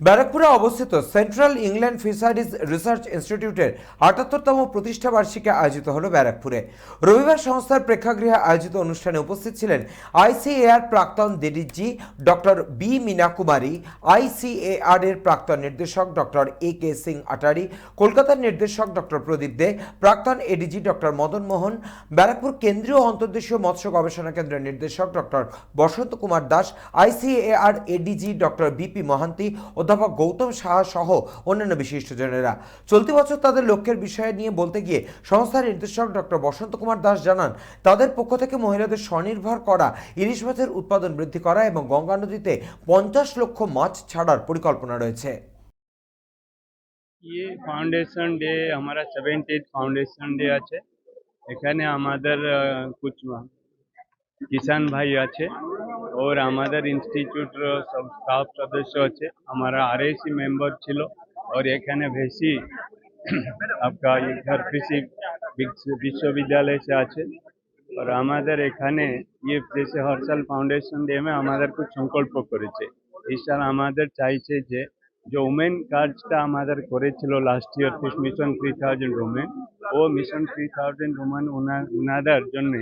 ব্যারাকপুরে অবস্থিত central England fisheries research ইনস্টিটিউটের আটাত্তরতম প্রতিষ্ঠা বার্ষিকী আয়োজিত হলো ব্যারাকপুরে। রবিবার সংস্থার প্রেক্ষাগৃহে আয়োজিত অনুষ্ঠানে উপস্থিত ছিলেন আইসিএআর প্রাক্তন DDG doctor B Meena Kumari ICAR এর প্রাক্তন নির্দেশক doctor A K Singh ATARI, কলকাতার নির্দেশক ডক্টর প্রদীপ দে, প্রাক্তন এডিজি ডক্টর মদন মোহন, ব্যারাকপুর কেন্দ্রীয় অন্তর্দেশীয় মৎস্য গবেষণা কেন্দ্রের নির্দেশক doctor Basanta Kumar Das ICAR ADG doctor BP Mohanty অধ্যাপক গৌতম সাহা সহ অন্যান্য বিশিষ্টজনেরা চলতি বছর তাদের লক্ষ্যের বিষয়ে নিয়ে বলতে গিয়ে সংস্থার নির্দেশক ডক্টর বসন্ত কুমার দাস জানান তাদের পক্ষ থেকে মহিলাদের স্বনির্ভর করা ইলিশ মাছের উৎপাদন বৃদ্ধি করা এবং গঙ্গা নদীতে পঞ্চাশ লক্ষ মাছ ছাড়ার পরিকল্পনা রয়েছে ये ফাউন্ডেশন ডে हमारा সেভেন্টিথ ফাউন্ডেশন ডে আছে এখানে আমাদের আহ, কুছ কিষান ভাই আছে और আমাদের ইনস্টিটিউটর সব স্টাফ সদস্য আছে हमारा आरएसी মেম্বার ছিল और এখানে ভেসি आपका इधर कृषि विश्व- विश्वविद्यालय से আছে और আমাদের এখানে ইয়ে জেসে হর্ষাল ফাউন্ডেশন ডে মে আমাদের খুব সংকল্প করেছে এই সাল আমাদের চাইছে যে যে উমেন কাজটা আমাদের করেছিল লাস্ট ইয়ার ফিস মিশন থ্রি থাউজেন্ড উমেন ও মিশন থ্রি থাউজেন্ড উমেন ওনাদের জন্য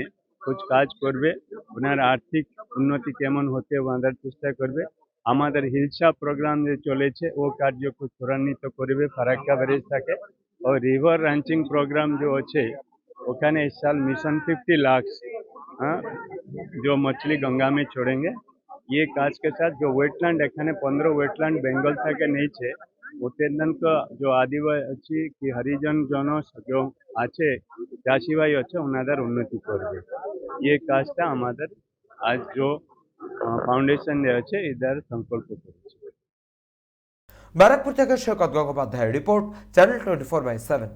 কুছ কাজ করবে ওনার আর্থিক উন্নতি কেমন হতে ওনাদের চেষ্টা করবে আমাদের হিলসা প্রোগ্রাম যে চলেছে ও কার্যকে ত্বরান্বিত করবে ফারাক্কা ব্যারেজ থাকে ও রিভার রাঞ্চিং প্রোগ্রাম যে আছে ওখানে इस साल मिशन 50 लाख हाँ, जो मछली गंगा में छोड़ेंगे ये काज के साथ जो वेटलैंड এখানে পনেরো ওয়েটল্যান্ড বেঙ্গল থেকে নিয়েছে ઉત્તેજનક আদিবাসী આદિવાસી কি হরিজন જો আছে চাষি ভাই আছে ওনাদের উন্নতি করবে এই কাজটা আমাদের আজ যে ফাউন্ডেশন আছে এদের সংকল্প করেছে ব্যারাকপুর থেকে Shaukat Gangopadhyay report channel twenty four by seven